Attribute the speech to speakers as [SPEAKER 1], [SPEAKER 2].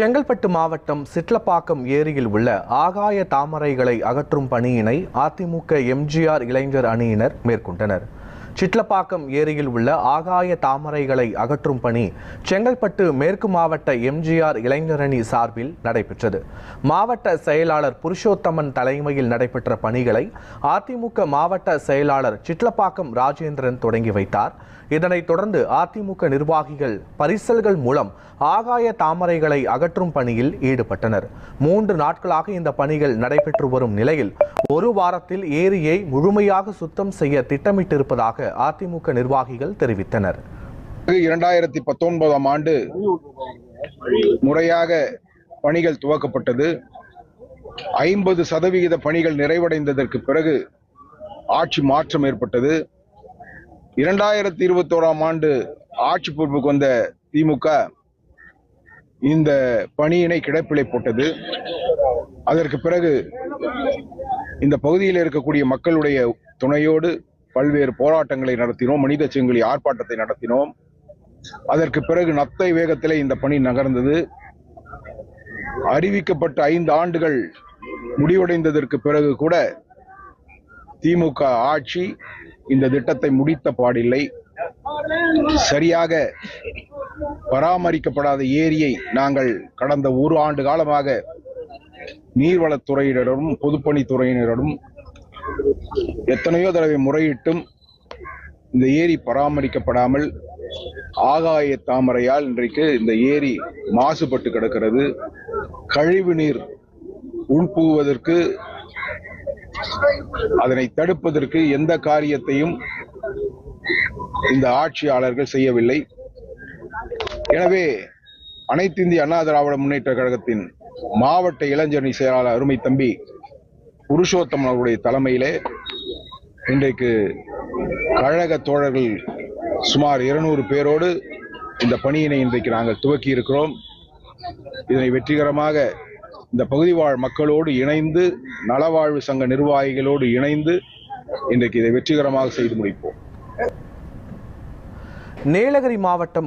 [SPEAKER 1] செங்கல்பட்டு மாவட்டம் சிட்லப்பாக்கம் ஏரியில் உள்ள ஆகாய தாமரைகளை அகற்றும் பணியினை அதிமுக எம்ஜிஆர் இளைஞர் அணியினர் மேற்கொண்டனர். சிட்லப்பாக்கம் ஏரியில் உள்ள ஆகாய தாமரைகளை அகற்றும் பணி செங்கல்பட்டு மேற்கு மாவட்ட எம்ஜிஆர் இளைஞரணி சார்பில் நடைபெற்றது. மாவட்ட செயலாளர் புருஷோத்தமன் தலைமையில் நடைபெற்ற பணிகளை அதிமுக மாவட்ட செயலாளர் சிட்லப்பாக்கம் ராஜேந்திரன் தொடங்கி வைத்தார். இதனைத் தொடர்ந்து அதிமுக நிர்வாகிகள் பரிசல்கள் மூலம் ஆகாய தாமரைகளை அகற்றும் பணியில் ஈடுபட்டனர். மூன்று நாட்களாக இந்த பணிகள் நடைபெற்று வரும் நிலையில் ஒரு வாரத்தில் ஏரியை முழுமையாக சுத்தம் செய்ய திட்டமிட்டிருப்பதாக அதிமுக நிர்வாகிகள் தெரிவித்தனர்.
[SPEAKER 2] இரண்டாயிரத்தி பத்தொன்பதாம் ஆண்டு முறையாக பணிகள் துவக்கப்பட்டது. ஐம்பது சதவிகித பணிகள் நிறைவடைந்ததற்கு பிறகு ஆட்சி மாற்றம் ஏற்பட்டது. இரண்டாயிரத்தி இருபத்தோராம் ஆண்டு ஆட்சி பொறுப்புக்கு வந்த திமுக இந்த பணியினை கிடப்பிலை போட்டது. அதற்கு பிறகு இந்த பகுதியில் இருக்கக்கூடிய மக்களுடைய துணையோடு பல்வேறு போராட்டங்களை நடத்தினோம் மனித செங்கலி ஆர்ப்பாட்டத்தை நடத்தினோம். அதற்கு பிறகு நத்தை வேகத்திலே இந்த பணி நகர்ந்தது. அறிவிக்கப்பட்ட ஐந்து ஆண்டுகள் முடிவடைந்ததற்கு பிறகு கூட திமுக ஆட்சி இந்த திட்டத்தை முடித்த பாடில்லை. சரியாக பராமரிக்கப்படாத ஏரியை நாங்கள் கடந்த ஒரு ஆண்டு காலமாக நீர்வளத்துறையினரும் பொதுப்பணித்துறையினரும் எத்தனையோ தடவை முறையிட்டும் இந்த ஏரி பராமரிக்கப்படாமல் ஆகாய தாமரையால் இன்றைக்கு இந்த ஏரி மாசுபட்டு கிடக்கிறது. கழிவு நீர் உள்புகுவதற்கு அதனை தடுப்பதற்கு எந்த காரியத்தையும் இந்த ஆட்சியாளர்கள் செய்யவில்லை. எனவே அனைத்து இந்திய அண்ணா திராவிட முன்னேற்ற கழகத்தின் மாவட்ட இளைஞரணி செயலாளர் அருமை தம்பி புருஷோத்தம் அவருடைய தலைமையிலே இன்றைக்கு கழக தோழர்கள் சுமார் இருநூறு பேரோடு இந்த பணியினை இன்றைக்கு நாங்கள் துவக்கி இருக்கிறோம். இதனை வெற்றிகரமாக இந்த பகுதி வாழ் மக்களோடு இணைந்து நலவாழ்வு சங்க நிர்வாகிகளோடு இணைந்து இன்றைக்கு இதை வெற்றிகரமாக செய்து முடிப்போம்.
[SPEAKER 1] நீலகிரி மாவட்டம்